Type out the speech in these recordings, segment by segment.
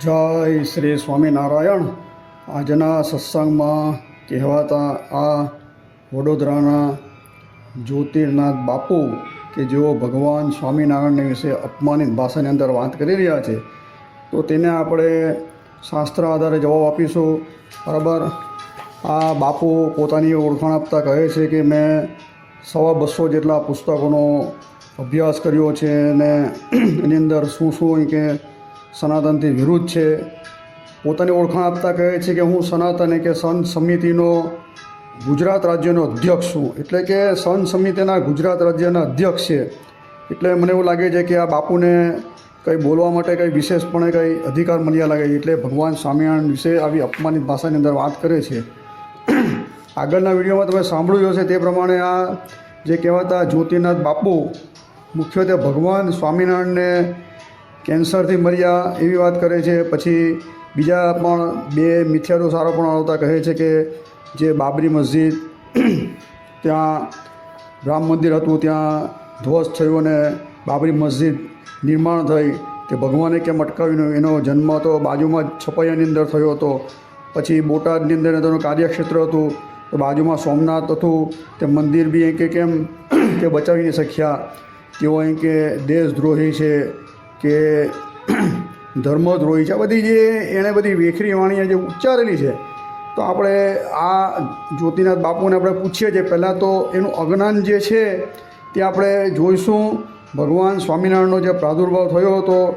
જય શ્રી સ્વામિનારાયણ. આજના સત્સંગમાં કહેવાતા આ વડોદરાના જ્યોતિર્નાથ બાપુ કે જેઓ ભગવાન સ્વામિનારાયણને વિશે અપમાનિત ભાષાની અંદર વાત કરી રહ્યા છે, તો તેને આપણે શાસ્ત્ર આધારે જવાબ આપીશું. બરાબર? આ બાપુ પોતાની ઓળખાણ આપતા કહે છે કે મેં સવા બસો જેટલા પુસ્તકોનો અભ્યાસ કર્યો છે અને એની અંદર શું શું કે સનાતનથી વિરુદ્ધ છે. પોતાની ઓળખાણ આપતા કહે છે કે હું સનાતન કે સંત સમિતિનો ગુજરાત રાજ્યનો અધ્યક્ષ છું. એટલે કે સંત સમિતિના ગુજરાત રાજ્યના અધ્યક્ષ છે. એટલે મને એવું લાગે છે કે આ બાપુને કંઈ બોલવા માટે કંઈ વિશેષપણે કંઈ અધિકાર મળ્યા લાગે. એટલે ભગવાન સ્વામિનારાયણ વિશે આવી અપમાનિત ભાષાની અંદર વાત કરે છે. આગળના વિડીયોમાં તમે સાંભળ્યું હશે તે પ્રમાણે આ જે કહેવાતા જ્યોતિનાથ બાપુ, મુખ્યત્વે ભગવાન સ્વામિનારાયણને કેન્સરથી મર્યા એવી વાત કરે છે. પછી બીજા પણ બે મિથ્યાનો સારો પણ આવતા કહે છે કે જે બાબરી મસ્જિદ, ત્યાં રામ મંદિર હતું, ત્યાં ધ્વસ્ત થયું અને બાબરી મસ્જિદ નિર્માણ થઈ. તે ભગવાને કેમ અટકાવ્યું એનો જન્મ તો બાજુમાં જ છપૈયાની અંદર થયો હતો. પછી બોટાદની અંદર તેનું કાર્યક્ષેત્ર હતું. તો બાજુમાં સોમનાથ હતું. તે મંદિર બી અહીં કે કેમ, કે બચાવી નહીં શક્યા. તેઓ અહીં કે દેશદ્રોહી છે. કે ધર્મદ્રોહી છે. આ બધી જે એણે બધી વેખરી વાણીએ જે ઉચ્ચારેલી છે, તો આપણે આ જ્યોતિનાથ બાપુને આપણે પૂછીએ છીએ. પહેલાં તો એનું અજ્ઞાન જે છે, તે આપણે જોઈશું. ભગવાન સ્વામિનારાયણનો જે પ્રાદુર્ભાવ થયો હતો,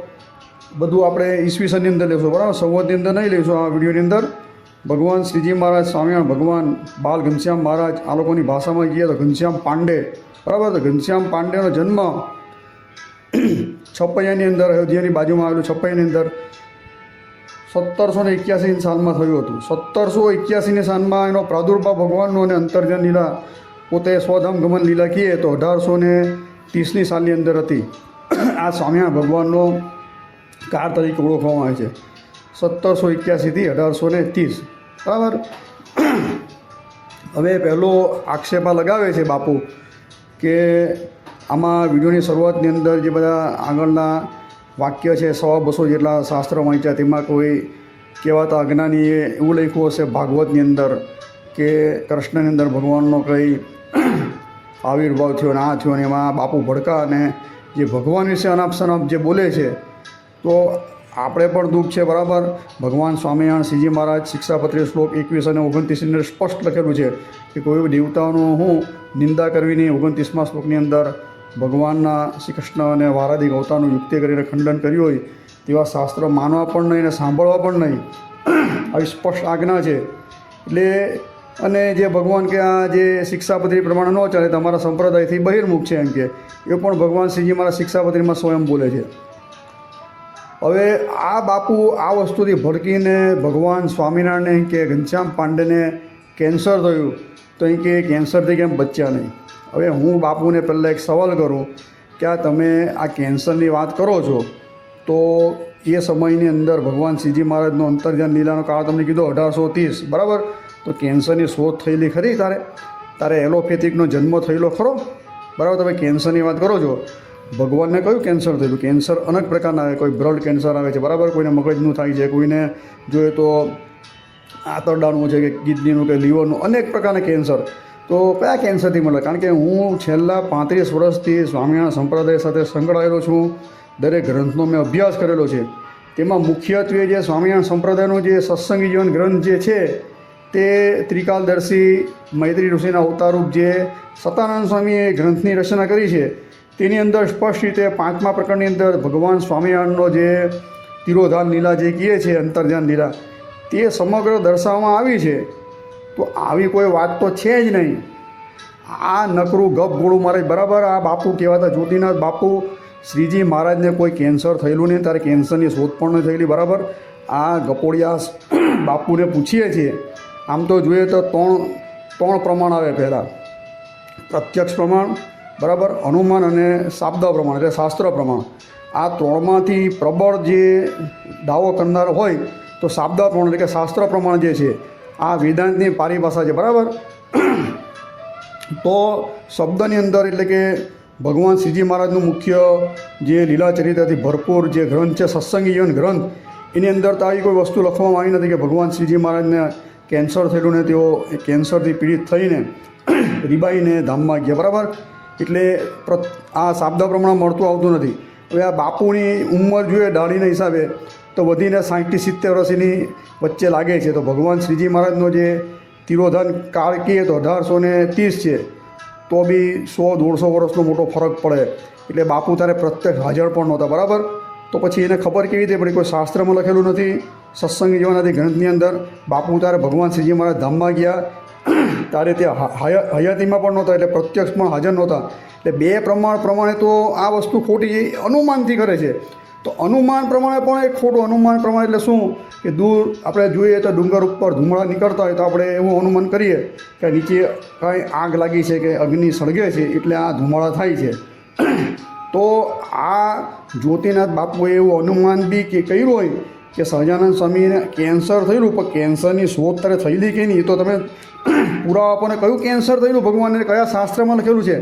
બધું આપણે ઈસવીસનની અંદર લઈશું બરાબર? સંવતની અંદર નહીં લઈશું આ વિડીયોની અંદર. ભગવાન શ્રીજી મહારાજ, સ્વામિનારાયણ ભગવાન, બાલ ઘનશ્યામ મહારાજ, આ લોકોની ભાષામાં કહીએ તો ઘનશ્યામ પાંડે. બરાબર? તો ઘનશ્યામ પાંડેનો જન્મ છપૈયાની અંદર અયોધ્યાની બાજુમાં આવેલું છપૈયાની અંદર સત્તરસો ને એક્યાસી સાલમાં થયું હતું. સત્તરસો એક્યાસીની સાલમાં એનો પ્રાદુર્ભાવ ભગવાનનો અને અંતર્જન લીલા પોતે સ્વધામ ગમન લીલા કહીએ તો અઢારસો ને ત્રીસની સાલની અંદર હતી. આ સ્વામિયા ભગવાનનો કાર તરીકે ઓળખવામાં આવે છે. સત્તરસો એક્યાસીથી અઢારસો ને ત્રીસ. બરાબર? હવે પહેલો આક્ષેપા લગાવે છે બાપુ કે આમાં વિડીયોની શરૂઆતની અંદર જે બધા આગળના વાક્ય છે, સવા બસો જેટલા શાસ્ત્ર વાંચ્યા, તેમાં કોઈ કહેવાતા અજ્ઞાનીએ એવું લખ્યું હશે ભાગવતની અંદર કે કૃષ્ણની અંદર ભગવાનનો કંઈ આવિર્ભાવ થયો ને આ થયો ને એમાં બાપુ ભડકા અને જે ભગવાન વિશે અનાપ શનાપ જે બોલે છે, તો આપણે પણ દુઃખ છે, બરાબર? ભગવાન સ્વામિનારાયણ શ્રીજી મહારાજ શિક્ષાપત્રી શ્લોક એકવીસ અને ઓગણત્રીસની અંદર સ્પષ્ટ લખેલું છે કે કોઈ દેવતાઓનું હું નિંદા કરવી નહીં ઓગણત્રીસમાં શ્લોકની અંદર ભગવાનના શ્રી કૃષ્ણ અને વારાદી ગૌતાનું યુક્તિ કરીને ખંડન કર્યું હોય, તેવા શાસ્ત્ર માનવા પણ નહીં અને સાંભળવા પણ નહીં. આવી સ્પષ્ટ આજ્ઞા છે. એટલે અને જે ભગવાન કે આ જે શિક્ષાપત્રી પ્રમાણે ન ચાલે તમારા સંપ્રદાયથી બહિર્મુખ છે એમ કે. એ પણ ભગવાન શ્રીજી મારા શિક્ષાપત્રીમાં સ્વયં બોલે છે. હવે આ બાપુ આ વસ્તુથી ભડકીને ભગવાન સ્વામિનારાયણને કે ઘનશ્યામ પાંડેને કેન્સર થયું, તો અહીં કે કેન્સરથી કેમ બચ્યા નહીં? હવે હું બાપુને પહેલાં એક સવાલ કરું કે આ તમે આ કેન્સરની વાત કરો છો, તો એ સમયની અંદર ભગવાન શ્રીજી મહારાજનો અંતર્જન લીલાનો કાળ તમને કીધો અઢારસો ત્રીસ, બરાબર? તો કેન્સરની શોધ થયેલી ખરી તારે? તારે એલોપેથિકનો જન્મ થયેલો ખરો? બરાબર, તમે કેન્સરની વાત કરો છો. ભગવાનને કયું કેન્સર થયું કેન્સર અનેક પ્રકારના આવે, કોઈ બ્લડ કેન્સર આવે છે, બરાબર? કોઈને મગજનું થાય છે, કોઈને જોઈએ તો આંતરડાનું છે કે કિડનીનું કે લીવરનું, અનેક પ્રકારના કેન્સર. તો કયા કેન્સરથી મળે? કારણ કે હું છેલ્લા પાંત્રીસ વર્ષથી સ્વામિનારાયણ સંપ્રદાય સાથે સંકળાયેલો છું. દરેક ગ્રંથનો મેં અભ્યાસ કરેલો છે. તેમાં મુખ્યત્વે જે સ્વામિનારાયણ સંપ્રદાયનો જે સત્સંગી જીવન ગ્રંથ જે છે, તે ત્રિકાલદર્શી મૈત્રી ઋષિના અવતારૂપ જે સતાનંદ સ્વામીએ ગ્રંથની રચના કરી છે, તેની અંદર સ્પષ્ટ રીતે પાંચમા પ્રકરણની અંદર ભગવાન સ્વામિનારાયણનો જે તિરોધાન લીલા જે કહે છે અંતર્ધ્યાન લીલા, તે સમગ્ર દર્શાવવામાં આવી છે. તો આવી કોઈ વાત તો છે જ નહીં. આ નકરું ગપ ગોળું મારે બરાબર આ બાપુ કહેવાતા જ્યોતિનાથ બાપુ શ્રીજી મહારાજને કોઈ કેન્સર થયેલું નહીં ત્યારે કેન્સરની શોધ પણ નહીં થયેલી, બરાબર? આ ગપોડિયા બાપુને પૂછીએ છીએ. આમ તો જોઈએ તો ત્રણ ત્રણ પ્રમાણ આવે પહેલાં. પ્રત્યક્ષ પ્રમાણ, બરાબર? અનુમાન અને શાબ્દ પ્રમાણ, એટલે શાસ્ત્ર પ્રમાણ. આ ત્રણમાંથી પ્રબળ જે દાવો કરનાર હોય, તો શાબ્દ પ્રમાણ, એટલે કે શાસ્ત્ર પ્રમાણ જે છે આ વેદાંતની પારિભાષા છે, બરાબર? તો શબ્દની અંદર એટલે કે ભગવાન શ્રીજી મહારાજનું મુખ્ય જે લીલા ચરિત્રથી ભરપૂર જે ગ્રંથ છે સત્સંગી જીવન ગ્રંથ, એની અંદર તો આવી કોઈ વસ્તુ લખવામાં આવી નથી કે ભગવાન શ્રીજી મહારાજને કેન્સર થયેલું ને તેઓ કેન્સરથી પીડિત થઈને રીબાઈને ધામમાં ગયા, બરાબર? એટલે આ શાબ્દ પ્રમાણે મળતું આવતું નથી. હવે આ બાપુની ઉંમર જોઈએ, દાઢીના હિસાબે તો વધીને સાઠથી સિત્તેર વર્ષની વચ્ચે લાગે છે. તો ભગવાન શ્રીજી મહારાજનો જે તિરોધન કાળ કહીએ તો અઢારસો ને ત્રીસ છે, તો બી સો દોઢસો વર્ષનો મોટો ફરક પડે. એટલે બાપુ તારે પ્રત્યક્ષ હાજર પણ નહોતા, બરાબર? તો પછી એને ખબર કેવી રીતે પડી? કોઈ શાસ્ત્રમાં લખેલું નથી, સત્સંગ જેવા નથી ગ્રંથની અંદર. બાપુ તારે ભગવાન શ્રીજી મહારાજ ધામમાં ગયા. તારે ત્યાં હયાતીમાં પણ નહોતા, એટલે પ્રત્યક્ષ પણ હાજર નહોતા. એટલે બે પ્રમાણ પ્રમાણે તો આ વસ્તુ ખોટી અનુમાનથી કરે છે. તો અનુમાન પ્રમાણે પણ એક ખોટું અનુમાન પ્રમાણે એટલે શું? કે દૂર આપણે જોઈએ તો ડુંગર ઉપર ધુમાડા નીકળતા હોય તો આપણે એવું અનુમાન કરીએ કે નીચે કાંઈ આગ લાગી છે કે અગ્નિ સળગે છે એટલે આ ધુમાડા થાય છે. તો આ જ્યોતિનાથ બાપુએ એવું અનુમાન બી કે કર્યું હોય કે સહજાનંદ સ્વામીને કેન્સર થયેલું, પણ કેન્સરની શોધ ત્યારે થયેલી કે નહીં? તો તમે પુરાવા આપણને કયું કેન્સર થયેલું, ભગવાનને કયા શાસ્ત્રમાં લખેલું છે?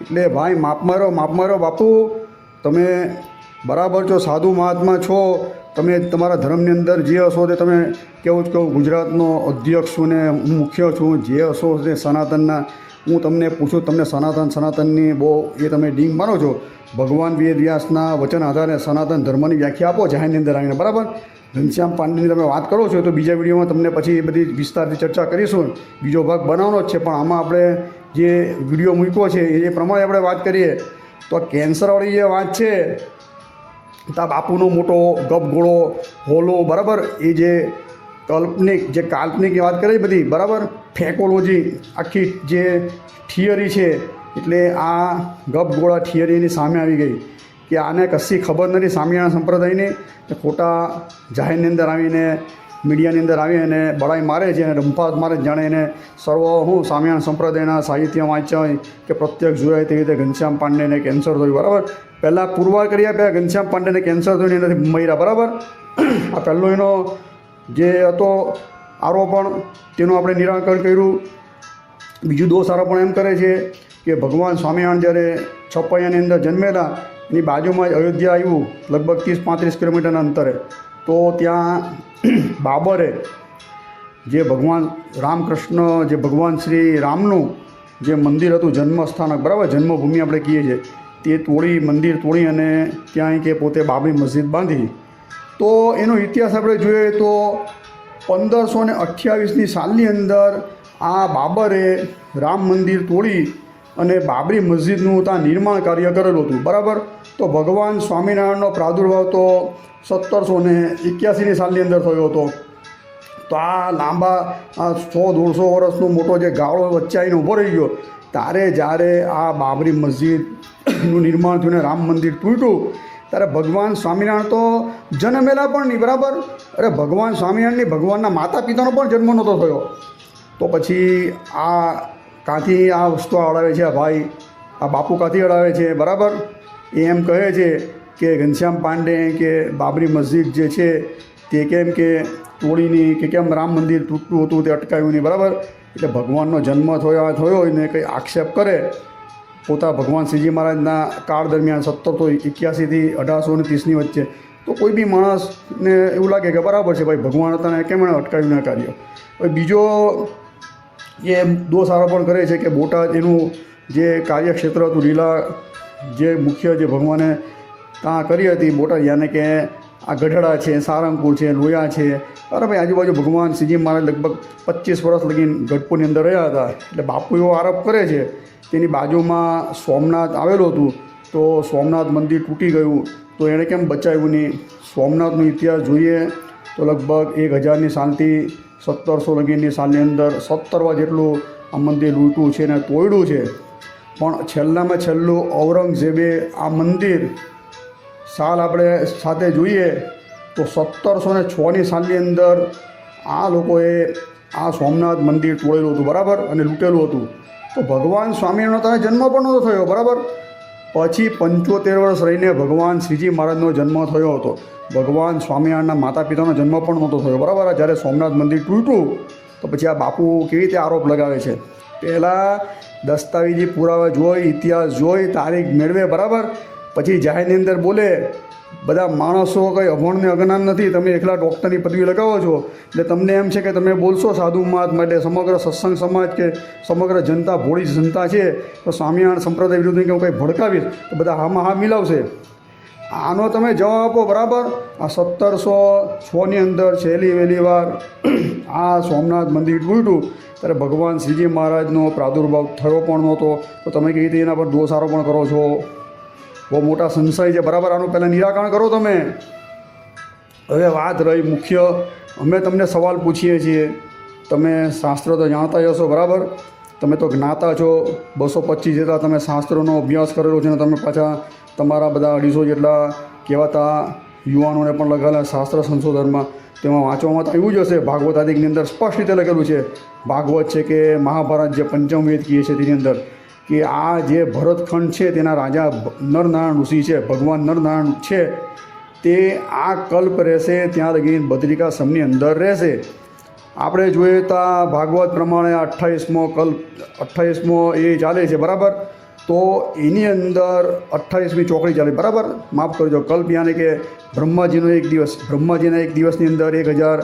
એટલે ભાઈ, માપ મારો માપ મારો બાપુ, તમે બરાબર છો, સાધુ મહાત્મા છો. તમે તમારા ધર્મની અંદર જે હશો તે તમે કેવું જ કહું ગુજરાતનો અધ્યક્ષ છું ને હું મુખ્ય છું, જે હશો તે સનાતનના. હું તમને પૂછું, તમને સનાતન સનાતનની બહુ એ તમે ડીંગ માનો છો. ભગવાન વેદ વ્યાસના વચન આધારે સનાતન ધર્મની વ્યાખ્યા આપો જાહેરની અંદર આવીને, બરાબર? ઘનશ્યામ પાંડેની તમે વાત કરો છો તો બીજા વિડીયોમાં તમને પછી એ બધી વિસ્તારથી ચર્ચા કરીશું. બીજો ભાગ બનાવવાનો જ છે, પણ આમાં આપણે જે વીડિયો મૂક્યો છે એ પ્રમાણે આપણે વાત કરીએ. તો આ કેન્સરવાળી જે વાત છે તા બાપુનો મોટો ગપગોળો, હોલો, બરાબર? એ જે કાલ્પનિક જે કાલ્પનિક વાત કરી બધી, બરાબર? ફેકોલોજી, આખી જે થિયરી છે, એટલે આ ગપગોળા થિયરીની સામે આવી ગઈ કે આને કશી ખબર નથી સામિયાણા સંપ્રદાયની ખોટા જાહેરની અંદર આવીને મીડિયાની અંદર આવી અને બળાઈ મારે છે અને રંફાત મારે જાણે એને સર્વ હું સામિયાણ સંપ્રદાયના સાહિત્ય વાંચ્યા કે પ્રત્યક્ષ જોયા તેવી રીતે ઘનશ્યામ પાંડેને કેન્સર થયું, બરાબર? પહેલાં પુરવાર કરી આપ્યા, ઘનશ્યામ પાંડેને કેન્સર થયું એનાથી મર્યા, બરાબર? આ પહેલો એનો જે હતો આરોપણ, તેનું આપણે નિરાકરણ કર્યું. બીજું દોષ આરોપણ એમ કરે છે કે ભગવાન સ્વામિનારાયણ જ્યારે છપૈયાની અંદર જન્મેલા, એની બાજુમાં જ અયોધ્યા આવ્યું, લગભગ ત્રીસ પાંત્રીસ કિલોમીટરના અંતરે. તો ત્યાં બાબરે જે ભગવાન રામકૃષ્ણ, જે ભગવાન શ્રી રામનું જે મંદિર હતું જન્મસ્થાનક, બરાબર? જન્મભૂમિ આપણે કહીએ છીએ. તે તોડી, મંદિર તોડી અને ત્યાં કે પોતે બાબરી મસ્જિદ બાંધી. તો એનો ઇતિહાસ આપણે જોઈએ તો પંદરસો ને અઠ્યાવીસની સાલની અંદર આ બાબરે રામ મંદિર તોડી અને બાબરી મસ્જિદનું ત્યાં નિર્માણ કાર્ય કરેલું હતું. બરાબર? તો ભગવાન સ્વામિનારાયણનો પ્રાદુર્ભાવ તો સત્તરસો ને એક્યાસીની સાલની અંદર થયો હતો. તો આ લાંબા સો દોઢસો વર્ષનો મોટો જે ગાળો વચ્ચે આવીને ઊભો રહી ગયો, ત્યારે જ્યારે આ બાબરી મસ્જિદનું નિર્માણ થયું ને રામ મંદિર તૂટ્યું, ત્યારે ભગવાન સ્વામિનારાયણ તો જન્મેલા પણ નહીં, બરાબર? અરે ભગવાન સ્વામિનારાયણની ભગવાનના માતા પિતાનો પણ જન્મ નહોતો થયો. તો પછી આ કાંથી આ વસ્તુ અડાવે છે આ ભાઈ? આ બાપુ કાંથી અડાવે છે, બરાબર? એ એમ કહે છે કે ઘનશ્યામ પાંડે કે બાબરી મસ્જિદ જે છે, તે કેમ કે તોડીની કે કેમ રામ મંદિર તૂટતું હતું, તે અટકાવ્યું નહીં, બરાબર? એટલે ભગવાનનો જન્મ થયો થયો હોય ને કંઈ આક્ષેપ કરે, પોતા ભગવાન શ્રીજી મહારાજના કાળ દરમિયાન સત્તરસો એક્યાસીથી અઢારસો ને ત્રીસની વચ્ચે. તો કોઈ બી માણસને એવું લાગે કે બરાબર છે, ભાઈ ભગવાન હતા ને કેમ એણે અટકાવ્યું ના કાર્ય? હવે બીજો એ દોષ આરોપણ કરે છે કે બોટાદ એનું જે કાર્યક્ષેત્ર હતું, લીલા જે મુખ્ય જે ભગવાને ત્યાં કરી હતી બોટાદ યાને કે આ ગઢડા છે, સારંગપુર છે, લોયા છે. અરે ભાઈ, આજુબાજુ ભગવાન શ્રીજી મહારાજ લગભગ પચીસ વર્ષ લગીને ગઢપુરની અંદર રહ્યા હતા. એટલે બાપુ એવો આરોપ કરે છે, તેની બાજુમાં સોમનાથ આવેલું હતું, તો સોમનાથ મંદિર તૂટી ગયું. તો એણે કેમ બચાવ્યું નહીં? સોમનાથનો ઇતિહાસ જોઈએ તો લગભગ એક હજારની શાંતિ સત્તરસો લગીની સાલની અંદર સત્તરવા જેટલું આ મંદિર લૂંટ્યું છે અને તોડ્યું છે. પણ છેલ્લામાં છેલ્લું ઔરંગઝેબે આ મંદિર સાલ આપણે સાથે જોઈએ તો સત્તરસો ને છની સાલની અંદર આ લોકોએ આ સોમનાથ મંદિર તોડેલું હતું, બરાબર? અને લૂંટેલું હતું. તો ભગવાન સ્વામિનારાયણનો જન્મ પણ નહોતો થયો, બરાબર? પછી પંચોતેર વર્ષ રહીને ભગવાન શ્રીજી મહારાજનો જન્મ થયો હતો. ભગવાન સ્વામિનારાયણના માતા પિતાનો જન્મ પણ નહોતો થયો, બરાબર? જ્યારે સોમનાથ મંદિર તૂટ્યું, તો પછી આ બાપુ કેવી રીતે આરોપ લગાવે છે? પહેલાં દસ્તાવેજી પુરાવા જોઈ, ઇતિહાસ જોઈ, તારીખ મેળવે, બરાબર? પછી જાહેરની અંદર બોલે, બધા માણસો કંઈ અભણને અજ્ઞાન નથી, તમે એકલા ડૉક્ટરની પદવી લગાવો છો? એટલે તમને એમ છે કે તમે બોલશો સાધુ માત માટે, સમગ્ર સત્સંગ સમાજ કે સમગ્ર જનતા, ભોળી જનતા છે, તો સ્વામિનારાયણ સંપ્રદાય વિરુદ્ધ કે હું કંઈ ભડકાવીશ, તો બધા હામાં હા મિલાવશે. આનો તમે જવાબ આપો, બરાબર? આ સત્તરસો છની અંદર છેલ્લી વહેલી વાર આ સોમનાથ મંદિર તૂટ્યું ત્યારે ભગવાન શ્રીજી મહારાજનો પ્રાદુર્ભાવ થયો પણ નહોતો. તો તમે કેવી રીતે એના પર દોષ આરોપણ કરો છો? બહુ મોટા સંશય છે. બરાબર, આનું પહેલાં નિરાકરણ કરો તમે. હવે વાત રહી મુખ્ય. અમે તમને સવાલ પૂછીએ છીએ. તમે શાસ્ત્ર તો જાણતા જ હશો, બરાબર? તમે તો જ્ઞાતા છો. બસો પચીસ જેટલા તમે શાસ્ત્રોનો અભ્યાસ કરેલો છે અને તમે પાછા તમારા બધા અઢીસો જેટલા કહેવાતા યુવાનોને પણ લગાવેલા શાસ્ત્ર સંશોધનમાં તેમાં વાંચવામાં તો એવું જ હશે. ભાગવત આદિકની અંદર સ્પષ્ટ રીતે લખેલું છે. ભાગવત છે કે મહાભારત જે પંચમ કહે છે તેની અંદર. કે આ જે ભરતખંડ છે, તેના રાજા નરનારાયણ ઋષિ છે, ભગવાન નરનારાયણ છે, તે આ કલ્પ રહેશે ત્યાં લગી બદ્રિકા સમની અંદર રહેશે. આપણે જોઈએ તો ભાગવત પ્રમાણે અઠ્ઠાવીસમો કલ્પ, અઠ્ઠાવીસમો એ ચાલે છે, બરાબર? તો એની અંદર અઠ્ઠાવીસમી ચોકડી ચાલે, બરાબર? માફ કરજો, કલ્પ યાને કે બ્રહ્માજીનો એક દિવસ, બ્રહ્માજીના એક દિવસની અંદર એક હજાર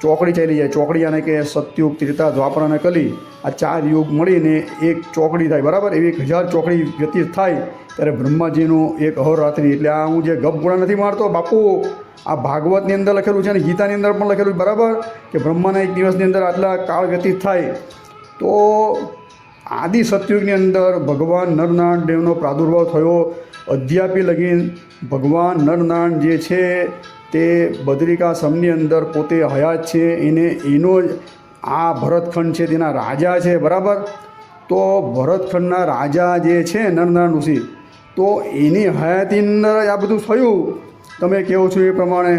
ચોકડી ચાલી જાય. ચોકડી યાને કે સત્યુગ ત્રેતા દ્વાપર અને કલી આ ચાર યુગ મળીને એક ચોકડી થાય. બરાબર? એવી એક હજાર ચોકડી વ્યતીત થાય ત્યારે બ્રહ્માજીનું એક અહોરાત્રિ એટલે આ હું જે ગપગોળા નથી મારતો, બાપુ, આ ભાગવતની અંદર લખેલું છે અને ગીતાની અંદર પણ લખેલું છે. બરાબર? કે બ્રહ્માના એક દિવસની અંદર આટલા કાળ વ્યતીત થાય. તો આદિ સત્યુગની અંદર ભગવાન નરનારાયણ દેવનો પ્રાદુર્ભાવ થયો. અધ્યાપી લગીન ભગવાન નરનારાયણ જે છે તે બદ્રિકાશ્રમની અંદર પોતે હયાત છે, એને એનો જ આ ભરતખંડ છે તેના રાજા છે, બરાબર? તો ભરતખંડના રાજા જે છે નરનારાયણ ઋષિ, તો એની હયાતી અંદર આ બધું થયું. તમે કહો છો એ પ્રમાણે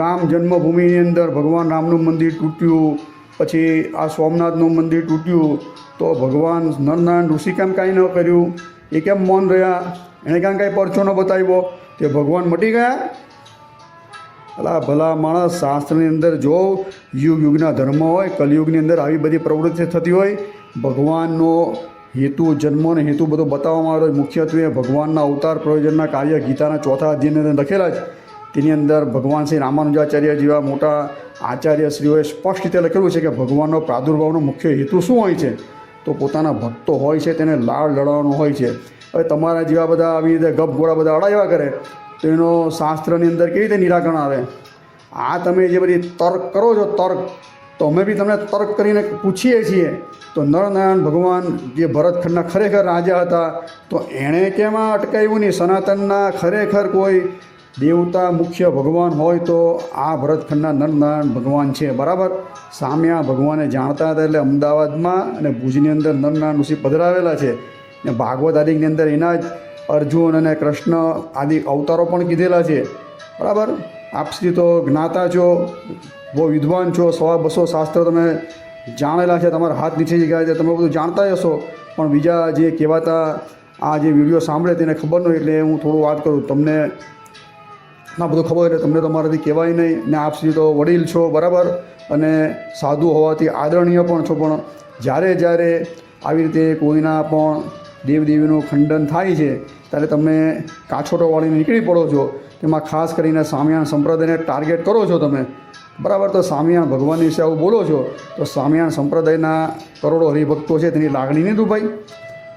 રામ જન્મભૂમિની અંદર ભગવાન રામનું મંદિર તૂટ્યું, પછી આ સોમનાથનું મંદિર તૂટ્યું, તો ભગવાન નરનારાયણ ઋષિ કેમ કાંઈ ન કર્યું? એ કેમ મૌન રહ્યા? એણે કાંઈ કાંઈ પરચો ન બતાવ્યો? તે ભગવાન મટી ગયા? અલા ભલા માણસ શાસ્ત્રની અંદર જો યુગ યુગના ધર્મ હોય, કલયુગની અંદર આવી બધી પ્રવૃત્તિ થતી હોય, ભગવાનનો હેતુ જન્મનો હેતુ બધો બતાવવામાં આવ્યો મુખ્યત્વે ભગવાનના અવતાર પ્રયોજનના કાર્ય ગીતાના ચોથા અધ્યાયની અંદર લખેલા જ. તેની અંદર ભગવાન શ્રી રામાનુજાચાર્ય જેવા મોટા આચાર્યશ્રીઓએ સ્પષ્ટ રીતે લખેલું છે કે ભગવાનનો પ્રાદુર્ભાવનો મુખ્ય હેતુ શું હોય છે? તો પોતાના ભક્તો હોય છે, તેને લાળ લડાવવાનો હોય છે. હવે તમારા જેવા બધા આવી રીતે ગપગોળા બધા અડાવ્યા કરે તો એનો શાસ્ત્રની અંદર કેવી રીતે નિરાકરણ આવે? આ તમે જે બધી તર્ક કરો છો, તર્ક, તો અમે બી તમને તર્ક કરીને પૂછીએ છીએ. તો નરનારાયણ ભગવાન જે ભરતખંડના ખરેખર રાજા હતા, તો એણે કેમ અટકાવ્યું નહીં સનાતનના ખરેખર કોઈ દેવતા મુખ્ય ભગવાન હોય તો આ ભરતખંડના નરનારાયણ ભગવાન છે. બરાબર? સામે આ ભગવાને જાણતા હતા એટલે અમદાવાદમાં અને ભુજની અંદર નરનારાયણ ઋષિ પધરાવેલા છે. ને ભાગવત આદિની અંદર એના જ અર્જુન અને કૃષ્ણ આદિ અવતારો પણ કીધેલા છે. બરાબર? આપસી તો જ્ઞાતા છો, બહુ વિદ્વાન છો, સવા બસો શાસ્ત્ર તમે જાણેલા છે, તમારા હાથ નીચે ગયા છે, તમે બધું જાણતા જ હશો. પણ બીજા જે કહેવાતા આ જે વીડિયો સાંભળે તેને ખબર ન એટલે હું થોડું વાત કરું. તમને ના બધું ખબર એટલે તમને તમારાથી કહેવાય નહીં. ને આપ સુધી તો વડીલ છો, બરાબર? અને સાધુ હોવાથી આદરણીય પણ છો. પણ જ્યારે જ્યારે આવી રીતે કોઈના પણ દેવદેવીનું ખંડન થાય છે, ત્યારે તમે કાછોટો વાળીને નીકળી પડો છો. તેમાં ખાસ કરીને સ્વામિયાણ સંપ્રદાયને ટાર્ગેટ કરો છો તમે. બરાબર, તો સ્વામિયાણ ભગવાન વિશે આવું બોલો છો, તો સ્વામિયાણ સંપ્રદાયના કરોડો હરિભક્તો છે, તેની લાગણી નહીં દુભાઈ.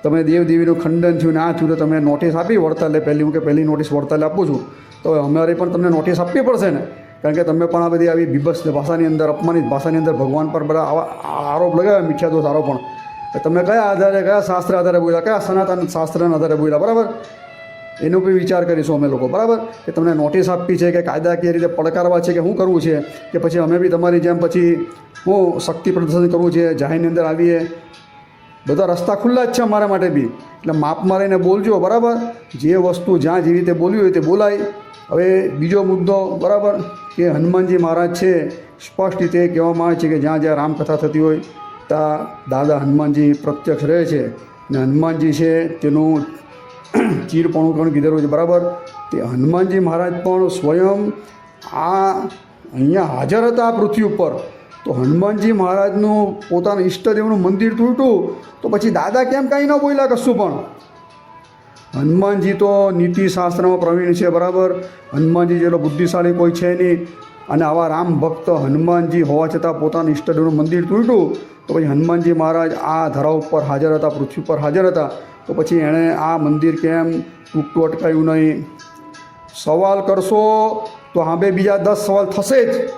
તમે દેવદેવીનું ખંડન થયું ને આ થયું, તો તમે નોટિસ આપી વડતાલે પહેલી હું કે પહેલી નોટિસ વડતાલે આપું છું. તો અમારે પણ તમને નોટિસ આપવી પડશે ને. કારણ કે તમે પણ આ બધી આવી બીભત્સ ભાષાની અંદર, અપમાનિત ભાષાની અંદર ભગવાન પર બધા આવા આરોપ લગાવ્યા મિથ્યા દોષ તો તમે કયા આધારે, કયા શાસ્ત્ર આધારે બોલ્યા? કયા સનાતન શાસ્ત્રના આધારે બોલ્યા? બરાબર? એનો બી વિચાર કરીશું અમે લોકો, બરાબર? કે તમને નોટિસ આપવી છે કે કાયદાકીય રીતે પડકારવા છે કે શું કરવું છે? કે પછી અમે બી તમારી જેમ પછી હું શક્તિ પ્રદર્શન કરવું છે, જાહેરની અંદર આવીએ? બધા રસ્તા ખુલ્લા જ છે અમારા માટે બી. એટલે માપમાં રહીને બોલજો, બરાબર? જે વસ્તુ જ્યાં જે રીતે બોલવી હોય તે બોલાય. હવે બીજો મુદ્દો, બરાબર? કે હનુમાનજી મહારાજ છે, સ્પષ્ટ રીતે કહેવામાં આવે છે કે જ્યાં જ્યાં રામકથા થતી હોય ત્યાં દાદા હનુમાનજી પ્રત્યક્ષ રહે છે ને હનુમાનજી છે તેનું ચીરપણું પણ કીધેલું છે, બરાબર? તે હનુમાનજી મહારાજ પણ સ્વયં આ અહીંયા હાજર હતા પૃથ્વી ઉપર. તો હનુમાનજી મહારાજનું પોતાના ઈષ્ટદેવનું મંદિર તૂટ્યું, તો પછી દાદા કેમ કાંઈ ન બોલ્યા કશું પણ? હનુમાનજી તો નીતિશાસ્ત્રમાં પ્રવીણ છે, બરાબર? હનુમાનજી જેટલો બુદ્ધિશાળી કોઈ છે નહીં. અને આવા રામ ભક્ત હનુમાનજી હોવા છતાં પોતાનું ઈષ્ટદેવનું મંદિર તૂટ્યું તો પછી હનુમાનજી મહારાજ આ ધરા ઉપર હાજર હતા, પૃથ્વી પર હાજર હતા. તો પછી એણે આ મંદિર કેમ તૂટતું અટકાયું નહીં? સવાલ કરશો તો હાંભે બીજા દસ સવાલ થશે જ.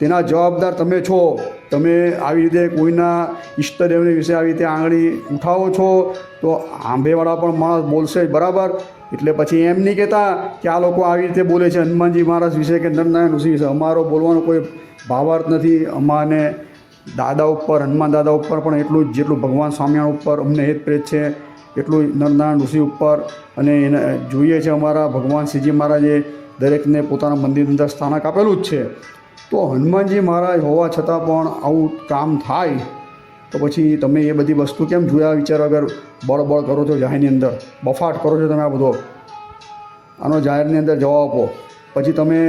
તેના જવાબદાર તમે છો. તમે આવી રીતે કોઈના ઈષ્ટદેવને વિશે આવી રીતે આંગળી ઉઠાવો છો તો આંબેવાળા પણ માણસ બોલશે જ બરાબર. એટલે પછી એમ નહીં કહેતા કે આ લોકો આવી રીતે બોલે છે હનુમાનજી મહારાજ વિશે કે નરનારાયણ ઋષિ વિશે. અમારો બોલવાનો કોઈ ભાવાર્થ નથી. અમાને દાદા ઉપર, હનુમાન દાદા ઉપર પણ એટલું જ, જેટલું ભગવાન સ્વામિનારાયણ ઉપર અમને હેત પ્રેત છે, એટલું નરનારાયણ ઋષિ ઉપર અને એને જોઈએ છે અમારા ભગવાન શ્રીજી મહારાજે દરેકને પોતાના મંદિરની અંદર સ્થાનક આપેલું જ છે. તો હનુમાનજી મહારાજ હોવા છતાં પણ આવું કામ થાય, તો પછી તમે એ બધી વસ્તુ કેમ જોયા વિચાર અગર બળ બળ કરો છો જાહેરની અંદર? બફાટ કરો છો તમે આ બધો? આનો જાહેરની અંદર જવાબ આપો. પછી તમે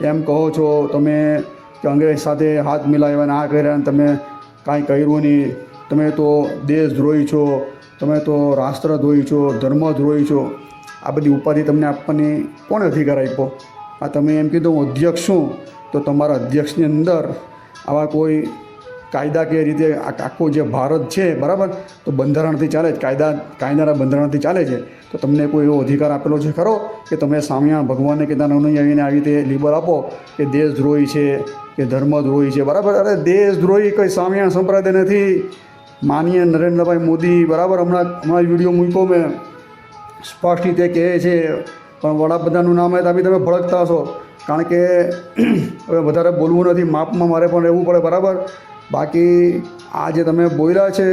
એમ કહો છો, તમે કે અંગ્રેજ સાથે હાથ મિલાવ્યા અને આ કર્યા અને તમે કાંઈ કર્યું નહીં. તમે તો દેશદ્રોહી છો, તમે તો રાષ્ટ્રદ્રોહી છો, ધર્મદ્રોહી છો. આ બધી ઉપાધિ તમને આપવાની કોણ અધિકાર આપ્યો? આ તમે એમ કીધું, હું અધ્યક્ષ છું. તો તમારા અધ્યક્ષની અંદર આવા કોઈ કાયદાકીય રીતે આખું જે ભારત છે, બરાબર? તો બંધારણથી ચાલે છે કાયદા, કાયદાના બંધારણથી ચાલે છે. તો તમને કોઈ એવો અધિકાર આપેલો છે ખરો? કે તમે સામ્યા ભગવાનને કે ત્યાં નહીં આવીને આવી રીતે લીબર આપો કે દેશદ્રોહી છે, કે ધર્મદ્રોહી છે, બરાબર? અરે દેશદ્રોહી કંઈ સામ્યા સંપ્રદાય નથી. માનીય નરેન્દ્રભાઈ મોદી, બરાબર? હમણાં હમણાં વીડિયો મૂક્યો મેં. સ્પષ્ટ રીતે કહે છે, પણ વડાપ્રધાનનું નામ હોય તો બી તમે ભડકતા હશો. કારણ કે, હવે વધારે બોલવું નથી, માપમાં મારે પણ રહેવું પડે, બરાબર? બાકી આ જે તમે બોલ્યા છે,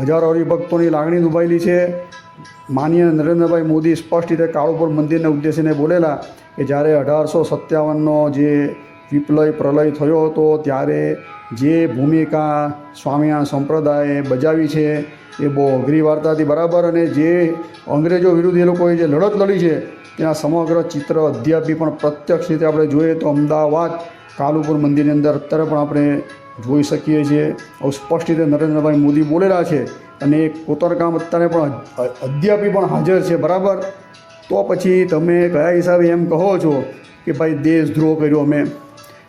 હજારો હરિભક્તોની લાગણી દુભાયેલી છે. માનીય નરેન્દ્રભાઈ મોદી સ્પષ્ટ રીતે કાળુપુર મંદિરને ઉદ્દેશીને બોલેલા કે જ્યારે અઢારસો સત્તાવનનો જે વિપ્લય પ્રલય થયો હતો, ત્યારે જે ભૂમિકા સ્વામિનારાયણ સંપ્રદાયે બજાવી છે, એ બહુ અઘરી વાર્તા બરાબર? અને જે અંગ્રેજો વિરુદ્ધ એ લોકોએ જે લડત લડી છે તેના સમગ્ર ચિત્ર અધ્યાપી પણ પ્રત્યક્ષ રીતે આપણે જોઈએ તો અમદાવાદ કાલુપુર મંદિરની અંદર અત્યારે પણ આપણે જોઈ શકીએ છીએ. સ્પષ્ટ રીતે નરેન્દ્રભાઈ મોદી બોલેલા છે અને એ કોતરકામ અત્યારે પણ અદ્યાપી પણ હાજર છે, બરાબર? તો પછી તમે કયા હિસાબે એમ કહો છો કે ભાઈ દેશદ્રોહ કર્યો અમે?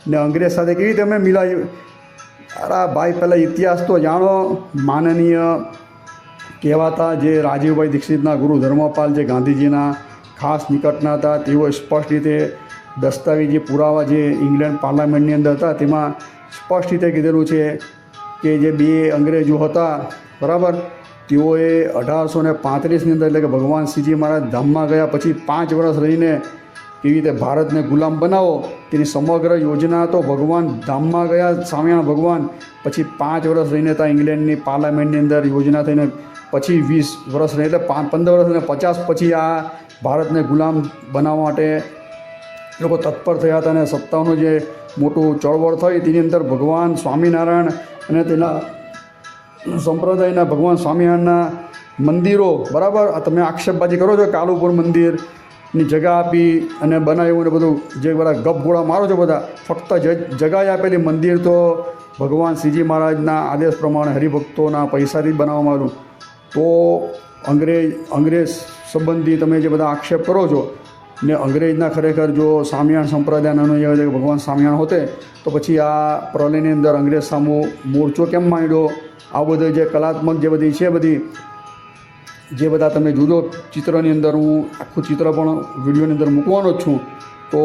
ને અંગ્રેજ સાથે કેવી રીતે અમે મિલાવી અરે ભાઈ પહેલાં ઇતિહાસ તો જાણો. માનનીય કહેવાતા જે રાજીવભાઈ દીક્ષિતના ગુરુ ધર્મપાલ જે ગાંધીજીના ખાસ નિકટના હતા, તેઓ સ્પષ્ટ રીતે દસ્તાવેજી પુરાવા જે ઇંગ્લેન્ડ પાર્લામેન્ટની અંદર હતા, તેમાં સ્પષ્ટ રીતે કીધેલું છે કે જે બે અંગ્રેજો હતા, બરાબર? તેઓએ અઢારસો ને પાંત્રીસની અંદર એટલે કે ભગવાન શ્રીજી મહારાજ ધામમાં ગયા, પછી પાંચ વર્ષ રહીને કેવી રીતે ભારતને ગુલામ બનાવો? તેની સમગ્ર યોજના તો ભગવાન ધામમાં ગયા સ્વામિનારાયણ ભગવાન. પછી પાંચ વર્ષ રહીને ત્યાં ઇંગ્લેન્ડની પાર્લામેન્ટની અંદર યોજના થઈને પછી વીસ વર્ષ રહી એટલે પાંચ પંદર વર્ષ અને પચાસ પછી આ ભારતને ગુલામ બનાવવા માટે લોકો તત્પર થયા હતા અને સત્તાનું જે મોટું ચળવળ થઈ. તેની અંદર ભગવાન સ્વામિનારાયણ અને તેના સંપ્રદાયના ભગવાન સ્વામિનારાયણના મંદિરો, બરાબર? તમે આક્ષેપબાજી કરો છો, કાલુપુર મંદિરની જગા આપી અને બનાવ્યું ને બધું જે બધા ગપગોળા મારો છો બધા, ફક્ત જ- જગાએ આપેલી મંદિર તો ભગવાન શ્રીજી મહારાજના આદેશ પ્રમાણે હરિભક્તોના પૈસાથી બનાવવામાં આવ્યું. તો અંગ્રેજ અંગ્રેજ સંબંધી તમે જે બધા આક્ષેપ કરો છો ને અંગ્રેજના ખરેખર જો સામિયાણ સંપ્રદાયના અનુયાયી હોય કે ભગવાન સામિયાણ હોતે, તો પછી આ પ્રલયની અંદર અંગ્રેજ સામો મોરચો કેમ માંડ્યો? આ બધું જે કલાત્મક જે બધી છે બધી, જે બધા તમે જુદો ચિત્રની અંદર હું આખું ચિત્ર પણ વિડીયોની અંદર મૂકવાનો જ છું, તો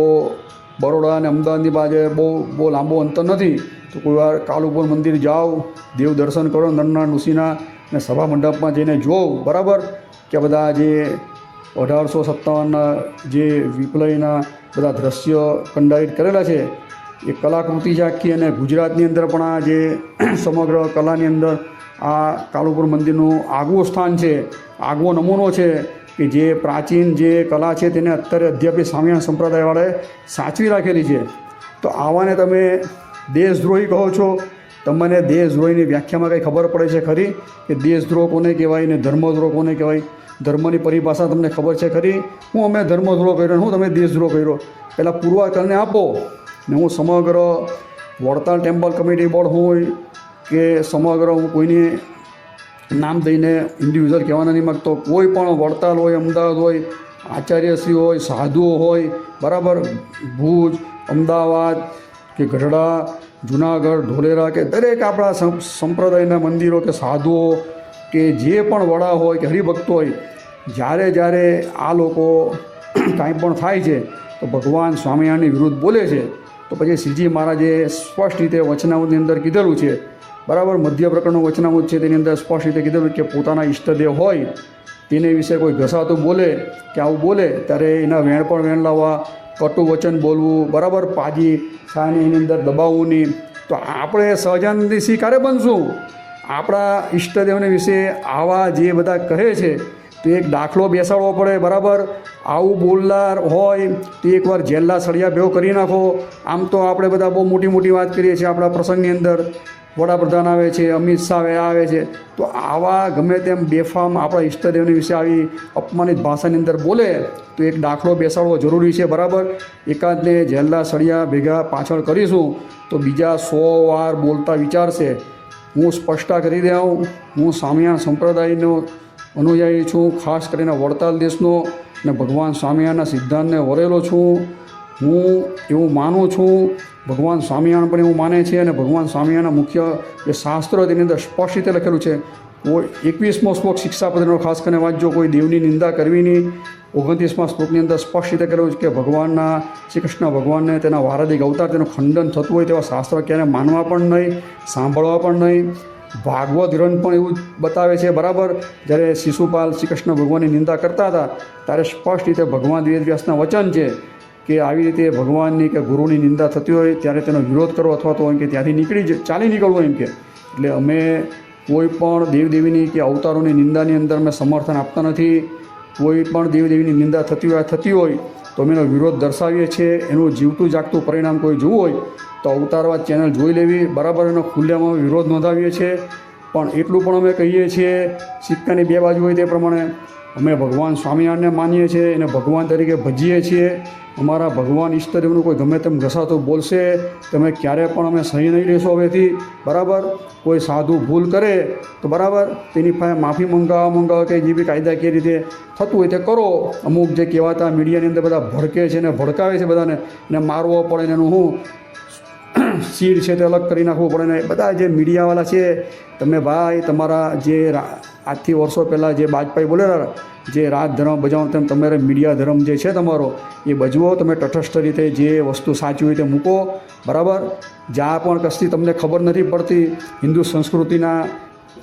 બરોડા અને અમદાવાદની બાજુ બહુ બહુ લાંબો અંતર નથી, તો કોઈ વાર કાલુપુર મંદિર જાઓ, દેવ દર્શન કરો, નરનારાયણ ઋષિના અને સભા મંડપમાં જઈને જોઉં બરાબર? કે બધા જે અઢારસો સત્તાવનના જે વિપ્લયના બધા દ્રશ્યો કંડારિત કરેલા છે, એ કલાકૃતિ આખી અને ગુજરાતની અંદર પણ આ જે સમગ્ર કલાની અંદર આ કાલુપુર મંદિરનું આગવું સ્થાન છે, આગવો નમૂનો છે કે જે પ્રાચીન જે કલા છે તેને અત્યારે અધ્યાપી સ્વામિનારાયણ સંપ્રદાયવાળાએ સાચવી રાખેલી છે. તો આવાને તમે દેશદ્રોહી કહો છો તમને દેશદ્રોહીની વ્યાખ્યામાં કંઈ ખબર પડે છે ખરી? કે દેશદ્રોહ કોને કહેવાય ને ધર્મદ્રોહ કોને કહેવાય? ધર્મની પરિભાષા તમને ખબર છે ખરી? હું અમે ધર્મદ્રોહ કર્યો હું તમે દેશદ્રોહ કર્યો. પહેલાં પુરવાર આપો ને હું સમગ્ર વડતાલ ટેમ્પલ કમિટી બોર્ડ હોય કે સમગ્ર હું કોઈને નામ દઈને ઇન્ડિવિજ્યુઅલ કહેવાના નહીં માગતો. કોઈ પણ વડતાલ હોય, અમદાવાદ હોય, આચાર્યશ્રી હોય, સાધુઓ હોય, બરાબર? ભુજ, અમદાવાદ કે ગઢડા જુનાગઢ ધોલેરા કે દરેક આપણા સંપ્રદાયના મંદિરો કે સાધુઓ કે જે પણ વડા હોય કે હરિભક્તો હોય, જ્યારે જ્યારે આ લોકો કાંઈ પણ થાય છે, તો ભગવાન સ્વામિનારાયણની વિરુદ્ધ બોલે છે. તો પછી શ્રીજી મહારાજે સ્પષ્ટ રીતે વચનામૃતની અંદર કીધેલું છે, બરાબર મધ્ય પ્રકરણનું વચનામૃત છે, તેની અંદર સ્પષ્ટ રીતે કીધેલું કે પોતાના ઈષ્ટદેવ હોય, તેને વિશે કોઈ ઘસાતું બોલે કે આવું બોલે, ત્યારે એના વેણ પણ વેણ લાવવા કટુ વચન બોલવું, બરાબર? પાજી સાને એની અંદર દબાવવું નહીં. તો આપણે સહજાનંદી સ્વીકારે બનશું? આપણા ઈષ્ટદેવને વિશે આવા જે બધા કહે છે, તો એક દાખલો બેસાડવો પડે, બરાબર? આવું બોલનાર હોય, તો એકવાર જેલના સળિયા ભેગો કરી નાખો. આમ તો આપણે બધા બહુ મોટી મોટી વાત કરીએ છીએ આપણા પ્રસંગની અંદર. વડાપ્રધાન આવે છે, અમિત શાહ આવે છે. તો આવા ગમે તેમ બેફામ આપણા ઈષ્ટદેવની વિશે આવી અપમાનિત ભાષાની અંદર બોલે, તો એક દાખલો બેસાડવો જરૂરી છે, બરાબર? એકાદને જેલના સળિયા ભેગા પાછળ કરીશું, તો બીજા સો વાર બોલતા વિચારશે. હું સ્પષ્ટતા કરી રહ્યા હું સ્વામિનારાયણ સંપ્રદાયનો અનુયાયી છું, ખાસ કરીને વડતાલ દેશનો. અને ભગવાન સ્વામિનારાયણના સિદ્ધાંતને વરેલો છું. હું એવું માનું છું, ભગવાન સ્વામિનારાયણ પણ એવું માને છે અને ભગવાન સ્વામિનારાયણના મુખ્ય જે શાસ્ત્ર તેની અંદર સ્પષ્ટ રીતે લખેલું છે. એકવીસમો શ્લોક શિક્ષાપત્રનો ખાસ કરીને વાંચજો કોઈ દેવની નિંદા કરવી નહીં, ઓગણત્રીસમાં શ્લોકની અંદર સ્પષ્ટ રીતે કહેલું છે કે ભગવાનના શ્રી કૃષ્ણ ભગવાનને તેના વારાધિક અવતાર તેનું ખંડન થતું હોય તેવા શાસ્ત્ર ક્યારે માનવા પણ નહીં, સાંભળવા પણ નહીં. ભાગવત ગ્રંથ પણ એવું બતાવે છે, બરાબર? જ્યારે શિશુપાલ શ્રી કૃષ્ણ ભગવાનની નિંદા કરતા હતા, ત્યારે સ્પષ્ટ રીતે ભગવાન વેદવ્યાસના વચન છે. કે આવી રીતે ભગવાનની કે ગુરુની નિંદા થતી હોય ત્યારે તેનો વિરોધ કરો અથવા તો એમ કે ત્યાંથી નીકળી જ ચાલી નીકળવું એમ કે. એટલે અમે કોઈ પણ દેવદેવીની કે અવતારોની નિંદાની અંદર અમે સમર્થન આપતા નથી. કોઈ પણ દેવદેવીની નિંદા થતી હોય થતી હોય, તો અમે એનો વિરોધ દર્શાવીએ છીએ. એનું જીવતું જાગતું પરિણામ કોઈ જોવું હોય, તો અવતારવાદ ચેનલ જોઈ લેવી. બરાબર એનો ખુલ્લામાં વિરોધ નોંધાવીએ છીએ. પણ એટલું પણ અમે કહીએ છીએ, સિક્કાની બે બાજુ હોય તે પ્રમાણે. અમે ભગવાન સ્વામિનારાયણને માનીએ છીએ એને ભગવાન તરીકે ભજીએ છીએ. અમારા ભગવાન ઈષ્ટદેવનું કોઈ ગમે તેમ ઘસાતું બોલશે. તમે ક્યારે પણ અમે સહી નહીં લેશો હવેથી બરાબર? કોઈ સાધુ ભૂલ કરે તો બરાબર? તેની પાસે માફી મંગાવવા મંગાવો કે જે બી કાયદાકીય રીતે થતું હોય તે કરો. અમુક જે કહેવાતા મીડિયાની અંદર બધા ભડકે છે ને ભડકાવે છે બધાને. એને મારવો પડે ને એનું હું? સીડ છે તે અલગ કરી નાખવું પડે ને બધા જે મીડિયાવાળા છે તમે ભાઈ તમારા જે આજથી વર્ષો પહેલાં જે બાજપાઈ બોલેલા, જે રાજ ધર્મ બજાવો તેમ તમારે મીડિયા ધર્મ જે છે તમારો, એ બજવો તમે તટસ્થ રીતે જે વસ્તુ સાચી હોય તે મૂકો, બરાબર? જ્યાં પણ કશી તમને ખબર નથી પડતી, હિન્દુ સંસ્કૃતિના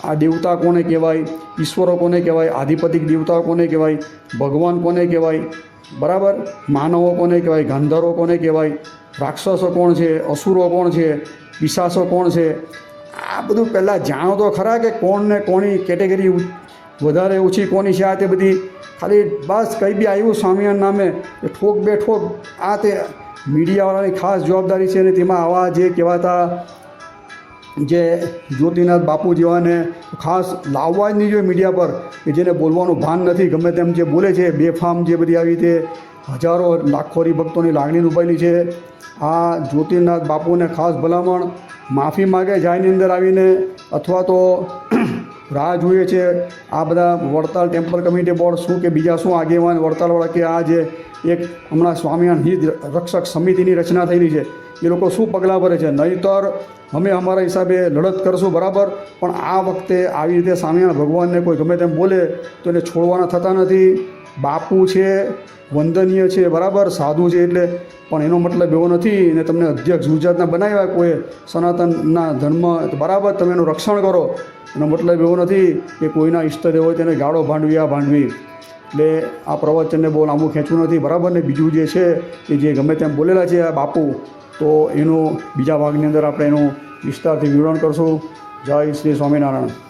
આ દેવતા કોને કહેવાય, ઈશ્વરો કોને કહેવાય, આધિપતિક દેવતાઓ કોને કહેવાય, ભગવાન કોને કહેવાય, બરાબર? માનવો કોને કહેવાય ગાંધર્વો કોને કહેવાય રાક્ષસો કોણ છે? અસુરો કોણ છે? પિશાસો કોણ છે? આ બધું પહેલાં જાણો તો ખરા કે કોણને કોની કેટેગરી વધારે ઓછી કોની છે આ તે બધી? ખાલી બસ કંઈ બી આવ્યું સ્વામિનારાયણ નામે, એ ઠોક બે ઠોક આ તે મીડિયાવાળાની ખાસ જવાબદારી છે અને તેમાં આવા જે કહેવાતા જે જ્યોતિનાથ બાપુ જેવાને ખાસ લાવવા જ નહીં જોઈએ મીડિયા પર કે જેને બોલવાનું ભાન નથી, ગમે તેમ જે બોલે છે, બેફામ જે બધી આવી રીતે હજારો લાખો ભક્તોની લાગણી દુભાયેલી છે. આ જ્યોતિનાથ બાપુને ખાસ ભલામણ માફી માગે જાયની અંદર આવીને અથવા તો રાહ જોઈએ છે આ બધા વડતાલ ટેમ્પલ કમિટી બોર્ડ શું કે બીજા શું આગેવાન વડતાલવાળા કે આ જે એક હમણાં સ્વામિનારાયણ હિત રક્ષક સમિતિની રચના થયેલી છે, એ લોકો શું પગલાં ભરે છે? નહીંતર અમે અમારા હિસાબે લડત કરશું બરાબર, પણ આ વખતે આવી રીતે સ્વામિનારાયણ ભગવાનને કોઈ ગમે તેમ બોલે તો એને છોડવાના થતા નથી. બાપુ છે વંદનીય છે, બરાબર? સાધુ છે એટલે. પણ એનો મતલબ એવો નથી ને તમને અધ્યક્ષ ગુજરાતના બનાવ્યા કોઈ સનાતનના ધર્મ, બરાબર? તમે એનું રક્ષણ કરો. એનો મતલબ એવો નથી કે કોઈના ઈષ્ટદેવ હોય તેને ગાળો ભાંડવી, આ ભાંડવી. એટલે આ પ્રવચનને બહુ લાંબુ ખેંચવું નથી, બરાબર? ને બીજું જે છે કે જે ગમે તેમ બોલેલા છે આ બાપુ, તો એનું બીજા ભાગની અંદર આપણે એનું વિસ્તારથી વિવરણ કરશું. જય શ્રી સ્વામિનારાયણ.